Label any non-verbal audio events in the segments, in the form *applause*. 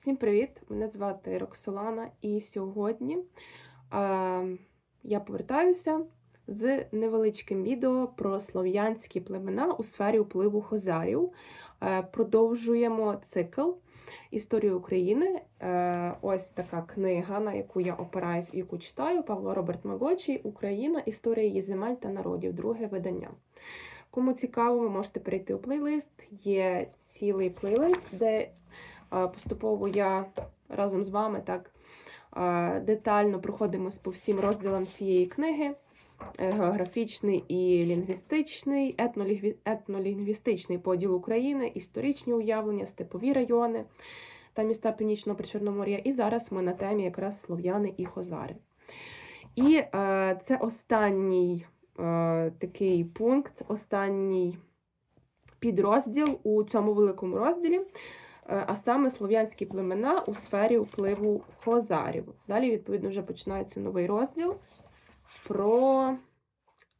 Всім привіт! Мене звати Роксолана, і сьогодні е, я повертаюся з невеличким відео про слов'янські племена у сфері впливу хозарів. Е, продовжуємо цикл історії України. Е, ось така книга, на яку я опираюсь і яку читаю. Павло Роберт Магочий Україна. Історія її земель та народів. Друге видання. Кому цікаво, ви можете перейти у плейлист. Є цілий плейлист, де Поступово я разом з вами так детально проходимось по всім розділам цієї книги: Е, географічний і лінгвістичний, етнолінгвістичний поділ України, історичні уявлення, степові райони та міста Північного Причорномор'я. І зараз ми на темі якраз слов'яни і хозари. І е, це останній е, такий пункт, останній підрозділ у цьому великому розділі. Е, а саме слов'янські племена у сфері впливу хозарів. Далі, відповідно, вже починається новий розділ про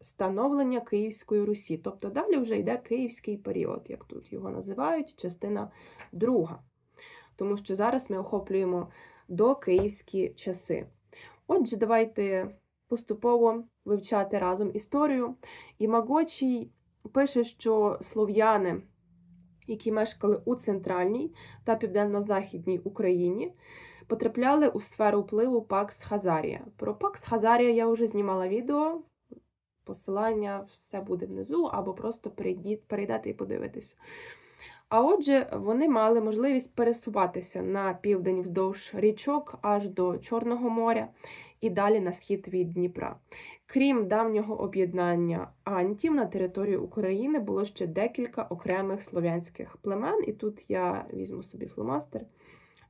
становлення Київської Русі. Тобто далі вже йде київський період, як тут його називають, частина друга. Тому що зараз ми охоплюємо до київські часи. Отже, давайте поступово вивчати разом історію. І Магочій пише, що слов'яни які мешкали у центральній та південно-західній Україні, потрапляли у сферу впливу Пакс Хазарія. Про Пакс Хазарія я вже знімала відео. Посилання все буде внизу, або просто перейдете і подивитесь. А отже, вони мали можливість пересуватися на південь вздовж річок аж до Чорного моря і далі на схід від Дніпра. Крім давнього об'єднання антів на території України було ще декілька окремих слов'янських племен, і тут я візьму собі фломастер,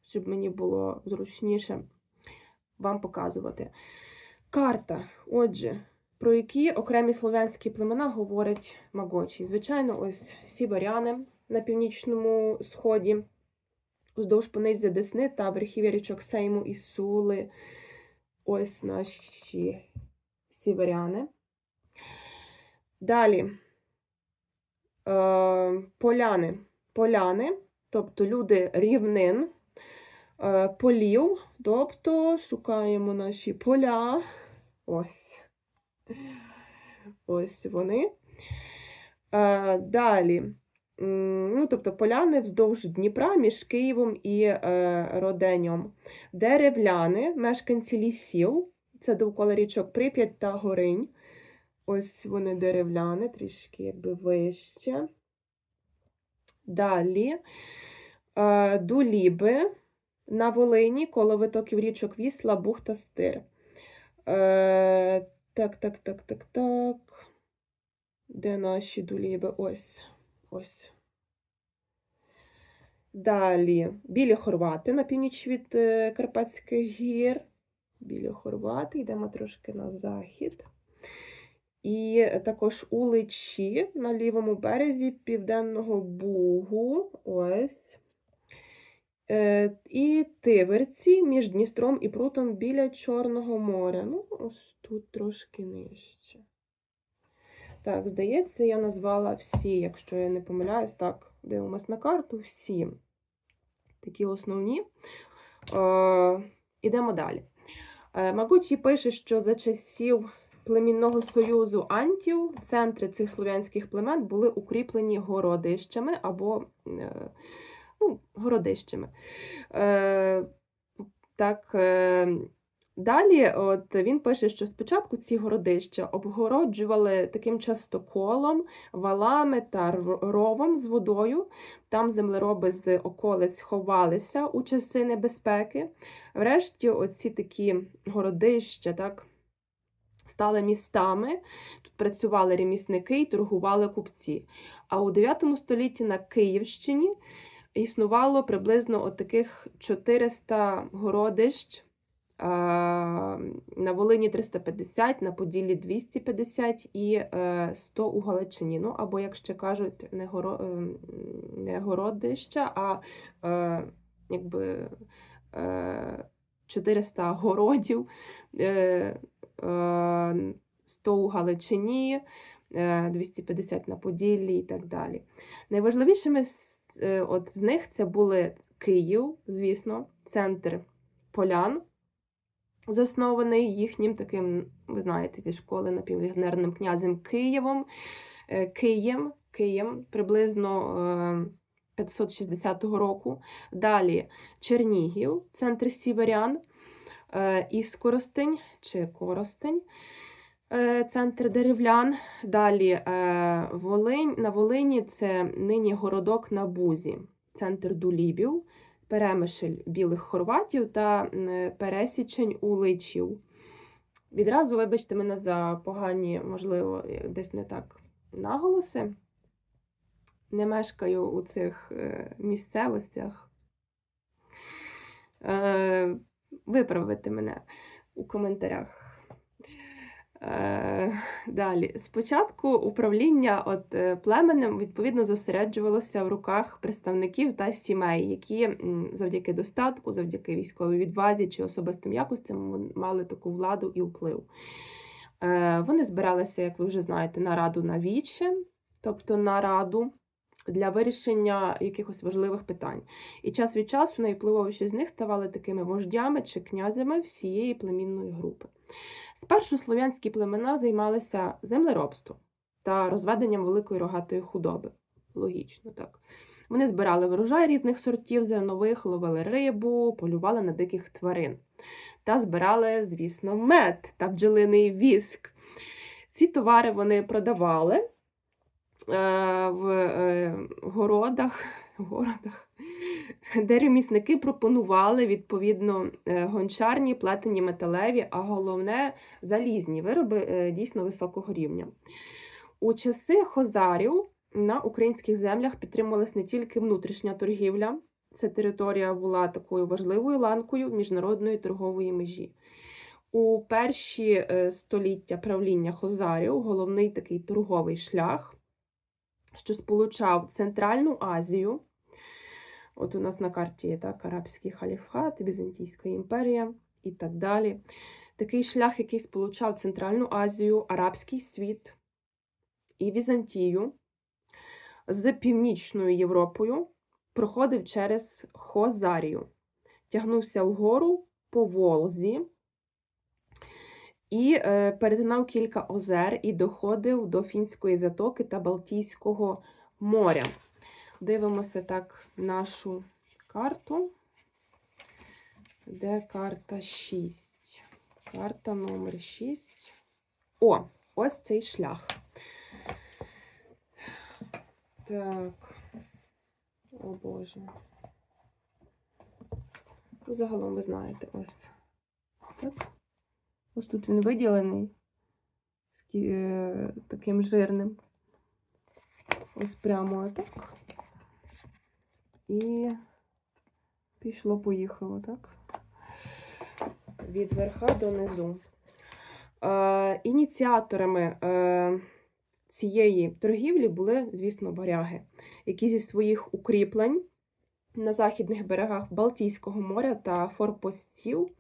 щоб мені було зручніше вам показувати. Карта. Отже, про які окремі слов'янські племена говорять Магочі? Звичайно, ось сібаряни на північному сході, уздовж понизя Десни та верхів'я річок Сейму і Сули. Ось наші сіверяни. Далі е, поляни. Поляни, тобто люди рівнин, е, полів, тобто шукаємо наші поля. Ось. Ось вони. Е, далі. Ну, тобто поляни вздовж Дніпра між Києвом і е, Роденьом. Деревляни, мешканці лісів, це довкола річок Прип'ять та Горинь. Ось вони деревляни, трішки якби вище. Далі е, Дуліби на Волині, коло витоків річок Вісла, Бухта, Стир. Е, Так, так, так, так, так. Де наші дуліби? Ось. Ось. Далі білі хорвати на північ від е, Карпатських гір. Білі хорвати, йдемо трошки на захід. І також уличі на лівому березі Південного Бугу. Ось. Е, І тиверці між Дністром і Прутом біля Чорного моря. Ну, ось тут трошки нижче. Так, здається, я назвала всі, якщо я не помиляюсь, так, дивимось на карту, всі такі основні. Е, Ідемо далі. Е, Магучі пише, що за часів племінного союзу антів центри цих слов'янських племен були укріплені городищами або е, ну, городищами. Е, так, е, Далі от він пише, що спочатку ці городища обгороджували таким частоколом, валами та ровом з водою. Там землероби з околиць ховалися у часи небезпеки. Врешті, оці такі городища так, стали містами. Тут працювали ремісники і торгували купці. А у 9 столітті на Київщині існувало приблизно от таких 400 городищ. На Волині 350, на Поділлі 250 і 100 у Галичині. Ну, або, як ще кажуть, не, горо... Е, не городища, а е, якби 400 городів, 100 у Галичині, 250 на Поділлі і так далі. Найважливішими от з них це були Київ, звісно, центр полян, заснований їхнім таким, ви знаєте, зі школи напівлегенерним князем Києвом. Е, Києм, Києм приблизно е, 560 року. Далі Чернігів, центр Сіверян, е, і Скоростень чи Коростень, е, центр деревлян. Далі е, Волинь, на Волині це нині городок на Бузі, центр Дулібів, Перемишль білих хорватів та пересічень уличів. Відразу, вибачте мене за погані, можливо, десь не так наголоси. Не мешкаю у цих е, місцевостях. Е, виправити мене у коментарях. Е, *laughs* далі. Спочатку управління от, е, племенем відповідно зосереджувалося в руках представників та сімей, які завдяки достатку, завдяки військовій відвазі чи особистим якостям мали таку владу і вплив. Е, вони збиралися, як ви вже знаєте, на раду на віче, тобто на раду для вирішення якихось важливих питань. І час від часу найвпливовіші з них ставали такими вождями чи князями всієї племінної групи. Спершу слов'янські племена займалися землеробством та розведенням великої рогатої худоби. Логічно, так. Вони збирали врожай різних сортів зернових, ловили рибу, полювали на диких тварин та збирали, звісно, мед та бджолиний віск. Ці товари вони продавали е, в е, городах, городах, де ремісники пропонували відповідно е, гончарні, плетені металеві, а головне залізні вироби е, дійсно високого рівня. У часи хозарів на українських землях підтримувалась не тільки внутрішня торгівля, ця територія була такою важливою ланкою міжнародної торгової межі. У перші е, століття правління Хозарів головний такий торговий шлях, що сполучав Центральну Азію. От у нас на карті є так, Арабський халіфат, Візантійська імперія і так далі. Такий шлях, який сполучав Центральну Азію, Арабський світ і Візантію з Північною Європою, проходив через Хозарію, тягнувся вгору по Волзі і е, перетинав кілька озер і доходив до Фінської затоки та Балтійського моря. Дивимося так нашу карту. Де карта 6? Карта номер 6. О, ось цей шлях. Так. О Боже. Ну, Загалом ви знаєте, ось. Так. Ось тут він виділений е, таким жирним. Ось прямо так. І пішло-поїхало, так? Від верха до низу. Е, ініціаторами е, цієї торгівлі були, звісно, варяги, які зі своїх укріплень на західних берегах Балтійського моря та форпостів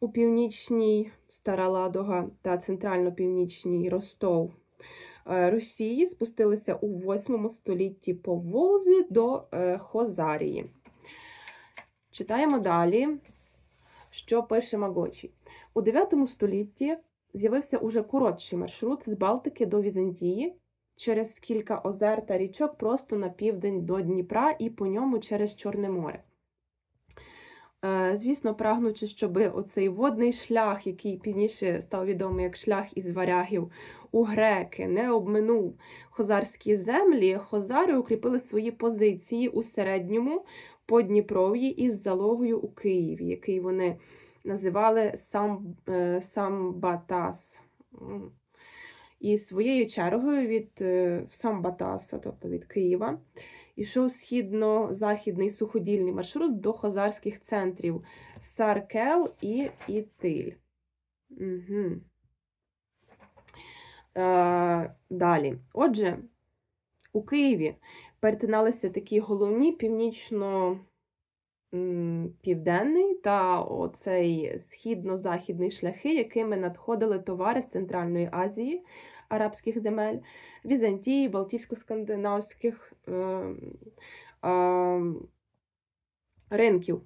у північній Стара Ладога та центрально-північній Ростов Росії спустилися у 8 столітті по Волзі до е, Хозарії. Читаємо далі, що пише Магочі. У 9 столітті з'явився уже коротший маршрут з Балтики до Візантії через кілька озер та річок просто на південь до Дніпра і по ньому через Чорне море. Е, Звісно, прагнучи, щоб оцей водний шлях, який пізніше став відомий як шлях із варягів у греки, не обминув. Хозарські землі, хозари укріпили свої позиції у середньому Подніпров'ї із залогою у Києві, який вони називали сам, е, Самбатас. І своєю чергою від е, Самбатаса, тобто від Києва, ішов східно-західний суходільний маршрут до хозарських центрів Саркел і Ітиль. Угу. Е, далі. Отже, у Києві перетиналися такі головні північно- Південний та оцей східно-західний шляхи, якими надходили товари з Центральної Азії, арабських земель, Візантії, Балтійсько-скандинавських, е, е, ринків.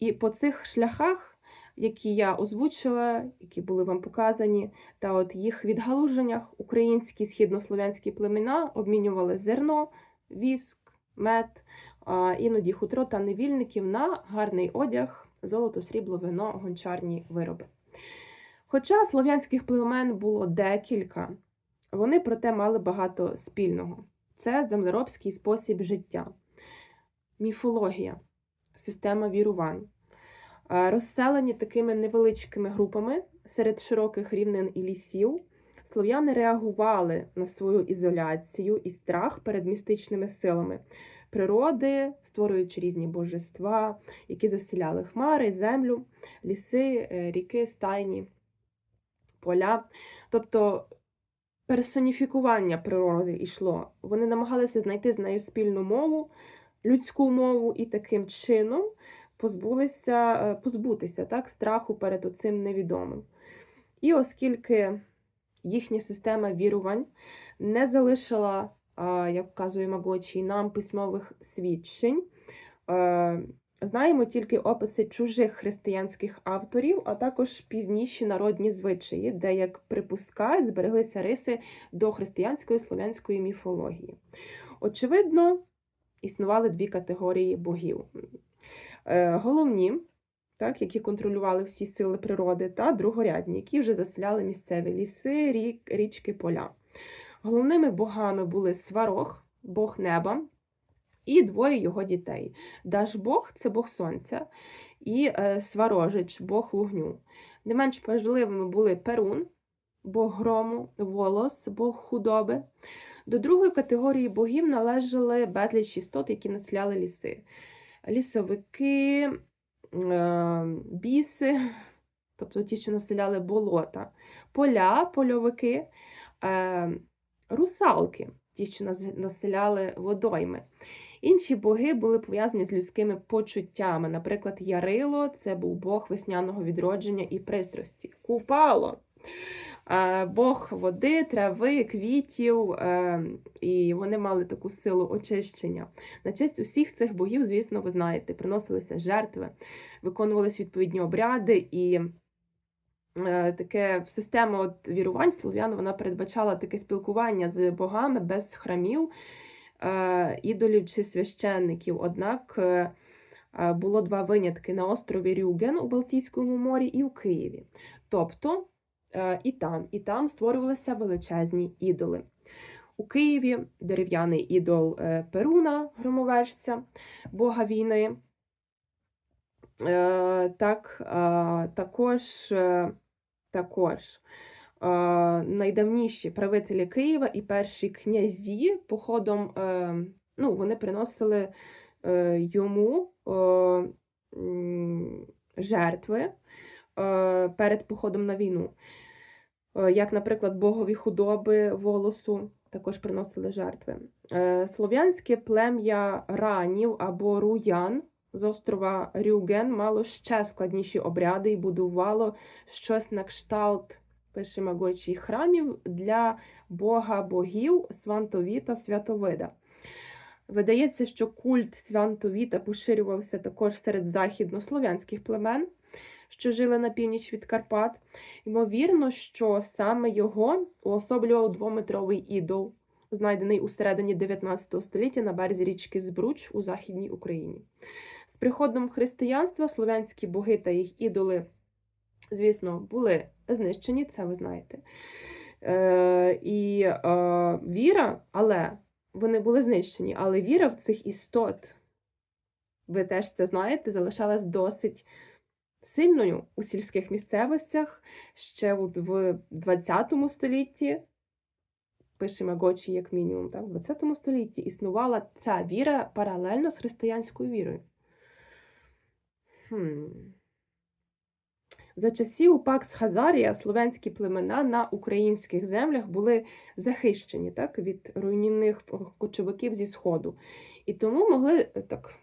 І по цих шляхах, які я озвучила, які були вам показані, та от їх відгалуженнях українські східнослов'янські племена обмінювали зерно, віск, мед, а, іноді хутро та невільників на гарний одяг, золото, срібло, вино, гончарні вироби. Хоча слов'янських племен було декілька, вони проте мали багато спільного. Це землеробський спосіб життя, міфологія, система вірувань, Е, розселені такими невеличкими групами серед широких рівнин і лісів. Слов'яни реагували на свою ізоляцію і страх перед містичними силами природи, створюючи різні божества, які заселяли хмари, землю, ліси, е, ріки, стайні, поля. Тобто персоніфікування природи йшло. Вони намагалися знайти з нею спільну мову, людську мову, і таким чином позбулися, е, позбутися так, страху перед оцим невідомим. І оскільки їхня система вірувань не залишила, як вказує Магочі, нам письмових свідчень, е, знаємо тільки описи чужих християнських авторів, а також пізніші народні звичаї, де, як припускають, збереглися риси до християнської слов'янської міфології. Очевидно, існували дві категорії богів. Е, Головні, так, які контролювали всі сили природи, та другорядні, які вже заселяли місцеві ліси, річки, поля. Головними богами були Сварог, Бог неба, і двоє його дітей. Дажбог це Бог Сонця, і е, Сварожич, Бог вогню. Не менш важливими були Перун, Бог грому, волос, Бог худоби. До другої категорії богів належали безліч істот, які населяли ліси. Лісовики, е, біси, *laughs* тобто ті, що населяли болота, поля, польовики, е, русалки, ті, що населяли водойми. Інші боги були пов'язані з людськими почуттями. Наприклад, Ярило це був бог весняного відродження і пристрасті. Купало. е, Бог води, трави, квітів, е, і вони мали таку силу очищення. На честь усіх цих богів, звісно, ви знаєте, приносилися жертви, виконувалися відповідні обряди, і е, таке система от вірувань слов'ян вона передбачала таке спілкування з богами без храмів, ідолів чи священників. Однак е, е, було два винятки на острові Рюген у Балтійському морі і в Києві. Тобто е, і там, і там створювалися величезні ідоли. У Києві дерев'яний ідол е, Перуна, громовержця, бога війни. Е, Так, е, також, е, також е, найдавніші правителі Києва і перші князі походом, е, ну, вони приносили е, йому е, жертви е, перед походом на війну. Е, Як, наприклад, богові худоби волосу також приносили жертви. Е, Слов'янське плем'я ранів або руян з острова Рюген мало ще складніші обряди і будувало щось на кшталт, пише Магочі, храмів для бога богів Свантовіта Святовида. Видається, що культ Святовіта поширювався також серед західнослов'янських племен, що жили на північ від Карпат. Ймовірно, що саме його уособлював двометровий ідол, знайдений у середині 19 століття на березі річки Збруч у Західній Україні. З приходом християнства слов'янські боги та їх ідоли, звісно, були знищені, це ви знаєте. Е, і е, віра, але вони були знищені, але віра в цих істот, ви теж це знаєте, залишалась досить сильною у сільських місцевостях ще от в 20 столітті, пише Магочі, як мінімум, так, в 20 столітті існувала ця віра паралельно з християнською вірою. Хм. За часів Пакс Хазарія слов'янські племена на українських землях були захищені так, від руйнівних кочовиків зі Сходу. І тому могли е, так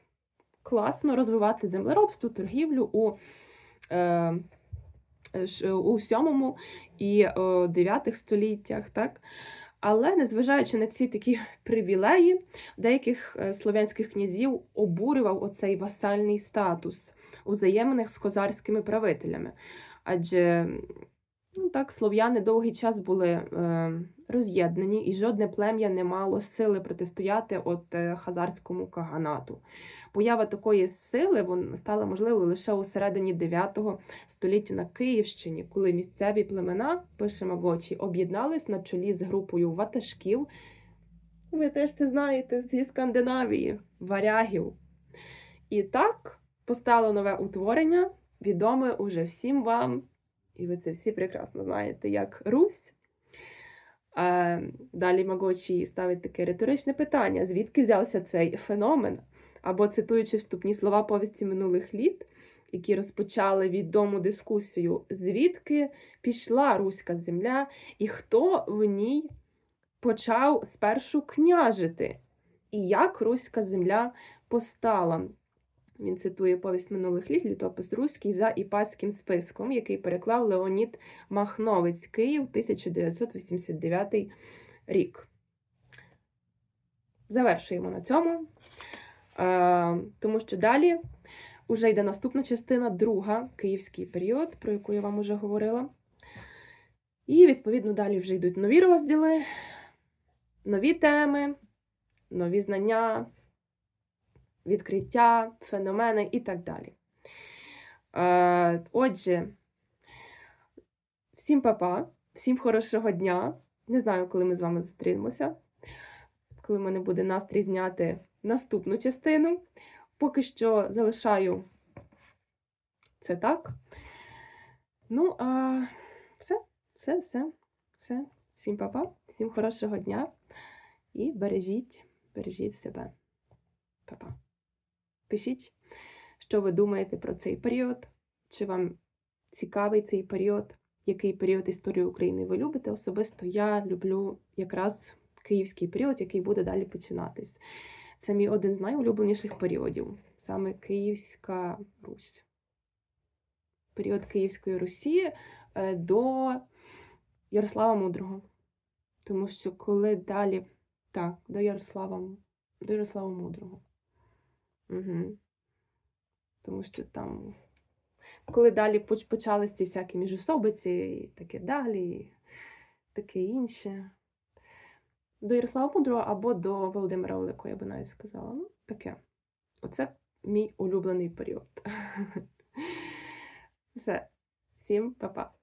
класно розвивати землеробство, торгівлю у, е, у 7 і е, 9 століттях. Так? Але незважаючи на ці такі *laughs* привілеї, деяких е, слов'янських князів обурював оцей васальний статус узаємних з козарськими правителями. Адже ну, так, слов'яни довгий час були е, роз'єднані, і жодне плем'я не мало сили протистояти от е, хазарському каганату. Поява такої сили вон, стала можливою лише у середині 9 століття на Київщині, коли місцеві племена, пише Магочі, об'єднались на чолі з групою ватажків. Ви теж це знаєте зі Скандинавії, варягів. І так постало нове утворення, відоме уже всім вам, і ви це всі прекрасно знаєте, як Русь. Далі Магочі ставить таке риторичне питання: звідки взявся цей феномен? Або цитуючи вступні слова повісті минулих літ, які розпочали відому дискусію, звідки пішла руська земля, і хто в ній почав спершу княжити, і як руська земля постала. Він цитує повість минулих літ, літопис руський за іпатським списком, який переклав Леонід Махновець, Київ, 1989 рік. Завершуємо на цьому, е, тому що далі вже йде наступна частина, друга, київський період, про яку я вам уже говорила. І, відповідно, далі вже йдуть нові розділи, нові теми, нові знання, відкриття, феномени і так далі. Е, Отже, всім папа, всім хорошого дня. Не знаю, коли ми з вами зустрінемося, коли в мене буде настрій зняти наступну частину. Поки що залишаю це так. Ну, а все, все, все, все. Всім папа, всім хорошого дня і бережіть, бережіть себе. Па-па. Пишіть, що ви думаєте про цей період, чи вам цікавий цей період, який період історії України ви любите. Особисто я люблю якраз київський період, який буде далі починатись. Це мій один з найулюбленіших періодів, саме Київська Русь. Період Київської Русі е, до Ярослава Мудрого. Тому що коли далі, так, до Ярослава, до Ярослава Мудрого. Угу. Тому що там, коли далі поч- почались ці всякі міжособиці і таке далі, і таке інше. До Ярослава Мудрого або до Володимира Великого, я би навіть сказала. Ну, таке. Оце мій улюблений період. *laughs* Все. Всім па-па.